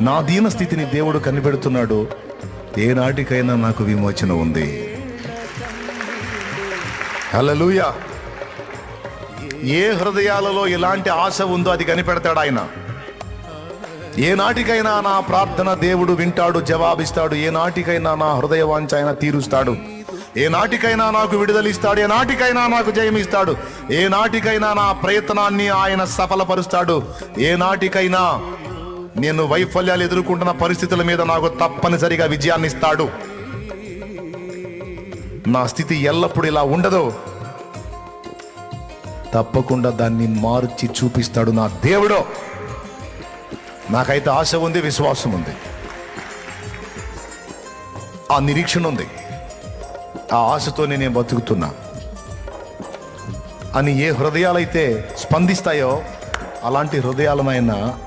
నా దీన స్థితిని దేవుడు కనిపెడుతున్నాడు. ఏనాటికైనా నాకు విమోచన ఉంది. హల్లెలూయా. ఏ హృదయాలలో ఎలాంటి ఆశ ఉందో అది కనిపెడతాడు ఆయన. ఏనాటికైనా నా ప్రార్థన దేవుడు వింటాడు జవాబిస్తాడు. ఏనాటికైనా నా హృదయ వాంఛ ఆయన తీరుస్తాడు. ఏ నాటికైనా నాకు విడుదలిస్తాడు ఏ నాటికైనా నాకు జయమిస్తాడు. ఏ నాటికైనా నా ప్రయత్నాన్ని ఆయన సఫలపరుస్తాడు. ఏ నాటికైనా నేను వైఫల్యాలు ఎదుర్కొంటున్న పరిస్థితుల మీద నాకు తప్పనిసరిగా విజయాన్ని ఇస్తాడు. నా స్థితి ఎల్లప్పుడూ ఇలా ఉండదు. తప్పకుండా దాన్ని మార్చి చూపిస్తాడు నా దేవుడు. నాకైతే ఆశ ఉంది విశ్వాసం ఉంది. ఆ నిరీక్షణ ఉంది. ఆ ఆశతోనే నేను బతుకుతున్నా. అని ఏ హృదయాలైతే స్పందిస్తాయో అలాంటి హృదయాలనైనా